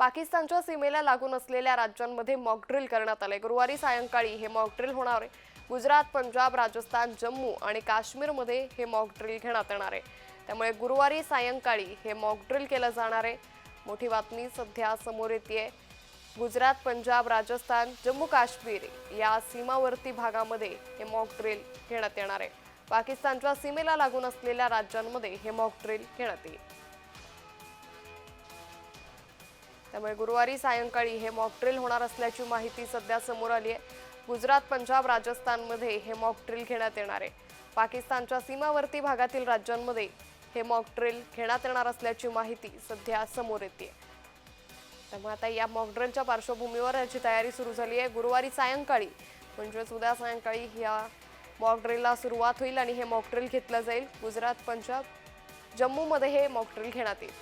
पाकिस्तानच्या सीमेला लागून असलेल्या राज्यांमध्ये मॉकड्रिल करण्यात आले गुरुवारी सायंकाळी हे मॉकड्रिल होणार आहे. गुजरात पंजाब राजस्थान जम्मू आणि काश्मीरमध्ये हे मॉकड्रिल घेण्यात येणार आहे. त्यामुळे गुरुवारी सायंकाळी हे मॉकड्रिल केलं जाणार आहे. मोठी बातमी सध्या समोर येते गुजरात पंजाब राजस्थान जम्मू काश्मीर या सीमावर्ती भागामध्ये हे मॉक ड्रिल घेण्यात येणार आहे. पाकिस्तानच्या सीमेला लागून असलेल्या राज्यांमध्ये हे मॉक ड्रिल घेण्यात येईल. त्यामुळे गुरुवारी सायंकाळी हे मॉकड्रिल होणार असल्याची माहिती सध्या समोर आली आहे. गुजरात पंजाब राजस्थानमध्ये हे मॉकड्रिल घेण्यात येणार आहे. पाकिस्तानच्या सीमावर्ती भागातील राज्यांमध्ये हे मॉकड्रिल घेण्यात येणार असल्याची माहिती सध्या समोर येते. त्यामुळे आता या मॉकड्रिलच्या पार्श्वभूमीवर याची तयारी सुरू झाली आहे. गुरुवारी सायंकाळी म्हणजेच उद्या सायंकाळी ह्या मॉकड्रिलला सुरुवात होईल आणि हे मॉकड्रिल घेतलं जाईल. गुजरात पंजाब जम्मूमध्ये हे मॉकड्रिल घेण्यात येईल.